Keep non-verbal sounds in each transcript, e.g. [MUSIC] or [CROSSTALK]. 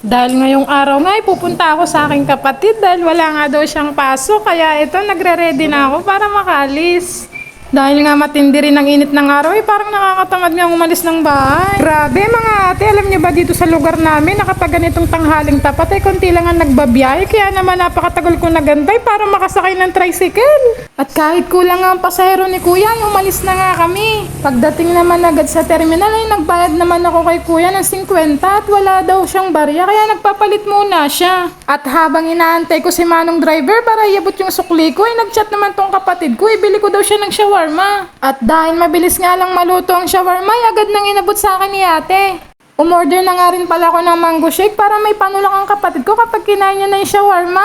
Dahil ngayong araw nga, ay pupunta ako sa aking kapatid dahil wala nga daw siyang pasok. Kaya ito, nagre-ready na ako para makalis. Dahil nga matindi rin ang init ng araw, eh, parang nakakatamad nga umalis ng bahay. Grabe mga ate, alam niyo ba dito sa lugar namin, na kapag ganitong tanghaling tapat, ay konti lang ang nagbabiyahe. Kaya naman napakatagal ko nagantay para makasakay ng tricycle. At kahit kulang ang pasahero ni kuya, ay umalis na nga kami. Pagdating naman agad sa terminal, ay nagbayad naman ako kay kuya ng 50 at wala daw siyang barya, kaya nagpapalit muna siya. At habang inaantay ko si Manong driver para iabot yung sukli ko, ay nagchat naman tong kapatid ko, ibili ko daw siya ng shawarma. At dahil mabilis nga lang maluto ang shawarma, ay agad nang inabot sa akin ni ate. Umorder na nga rin pala ako ng mango shake para may panulak ang kapatid ko kapag kinain niya na yung shawarma.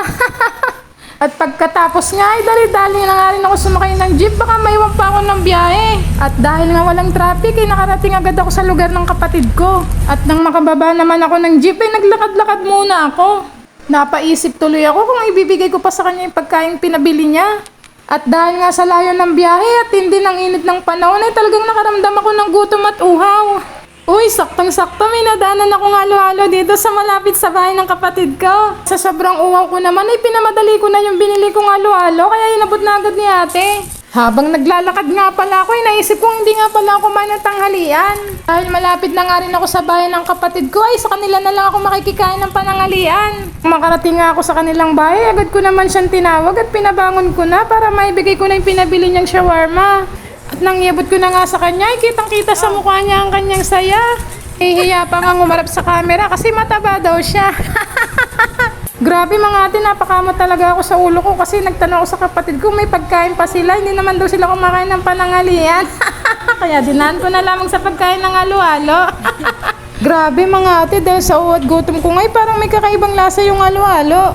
[LAUGHS] At pagkatapos nga ay dali-dali na nga rin ako sumakay ng jeep baka maiwan pa ako ng biyahe. At dahil nga walang traffic ay nakarating agad ako sa lugar ng kapatid ko. At nang makababa naman ako ng jeep ay naglakad-lakad muna ako. Napaisip tuloy ako kung ibibigay ko pa sa kanya yung pagkain pinabili niya. At dahil nga sa layo ng biyahe at hindi ng init ng panahon ay talagang nakaramdam ako ng gutom at uhaw. Uy, saktong-sakto may nadaanan akong halo-halo dito sa malapit sa bahay ng kapatid ko. Sa sobrang uhaw ko naman ay pinamadali ko na yung binili kong halo-halo kaya inabot na agad ni ate. Habang naglalakad nga pala ako, ay naisip kong hindi nga pala ako kumain ng. Dahil malapit na nga rin ako sa bahay ng kapatid ko, ay sa kanila na lang ako makikikain ng panangalian. Makarating nga ako sa kanilang bahay, agad ko naman siyang tinawag at pinabangon ko na para maibigay ko na yung pinabili niyang shawarma. At nang iabot ko na nga sa kanya, ay kitang-kita sa mukha niya ang kanyang saya. Hihiya pa nga umarap sa camera kasi mataba daw siya. [LAUGHS] Grabe mga ate, napakamot talaga ako sa ulo ko kasi nagtanong ako sa kapatid ko, may pagkain pa sila, hindi naman daw sila kumakain ng panangalian. [LAUGHS] Kaya dinaan ko na lamang sa pagkain ng halo-halo. [LAUGHS] Grabe mga ate, dahil sa uwat gutom ko ngay, parang may kakaibang lasa yung halo-halo.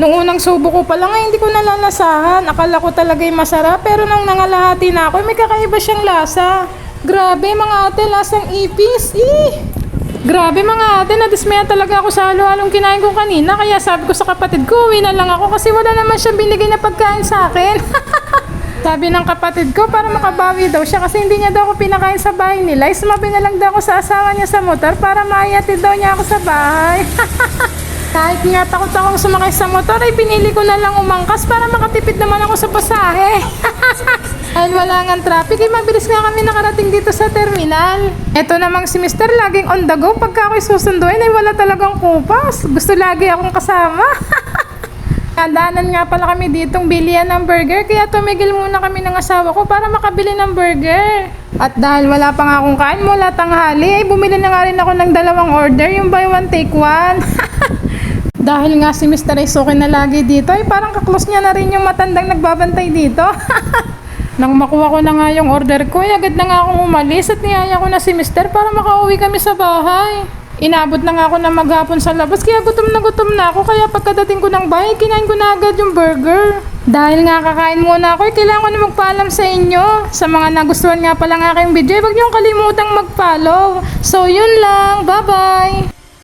Nung unang subo ko pa lang ay hindi ko nalalasahan. Akala ko talaga yung masarap, pero nung nangalahati na ako, may kakaiba siyang lasa. Grabe mga ate, lasang ipis. Ih! Grabe mga ate, nadismaya talaga ako sa halo-halong kinain ko kanina. Kaya sabi ko sa kapatid ko, uwi na lang ako kasi wala naman siyang binigay na pagkain sa akin. [LAUGHS] sabi ng kapatid ko, para makabawi daw siya kasi hindi niya daw ako pinakain sa bahay nila. Sumabi na lang daw ako sa asawa niya sa motor para maayatid daw niya ako sa bahay. [LAUGHS] Kahit nga takot akong sumakay sa motor, ay pinili ko na lang umangkas para makatipid naman ako sa pasahe. [LAUGHS] Dahil wala nga traffic, ay mabilis nga kami nakarating dito sa terminal. Ito namang si Mr. laging on the go. Pagka ako'y susunduin, ay wala talagang kupas. Gusto lagi akong kasama. [LAUGHS] Nadaanan nga pala kami ditong bilian ng burger, kaya tumigil muna kami ng asawa ko para makabili ng burger. At dahil wala pa nga akong kain mula tanghali, ay bumili na nga rin ako ng dalawang order, yung buy one take one. [LAUGHS] Dahil nga si Mr. ay suki na lagi dito, ay parang kaklos niya na rin yung matandang nagbabantay dito. [LAUGHS] Nang makuha ko na nga yung order ko, ay agad na nga akong umalis at niyaya ko na si Mr. para makauwi kami sa bahay. Inabot na nga ako na maghapon sa labas, kaya gutom na gutom na ako. Kaya pagkadating ko ng bahay, kinain ko na agad yung burger. Dahil nga kakain muna ako, ay kailangan ko na magpaalam sa inyo. Sa mga nagustuhan nga pala ng aking video, huwag niyong kalimutang mag-follow. So yun lang, bye-bye!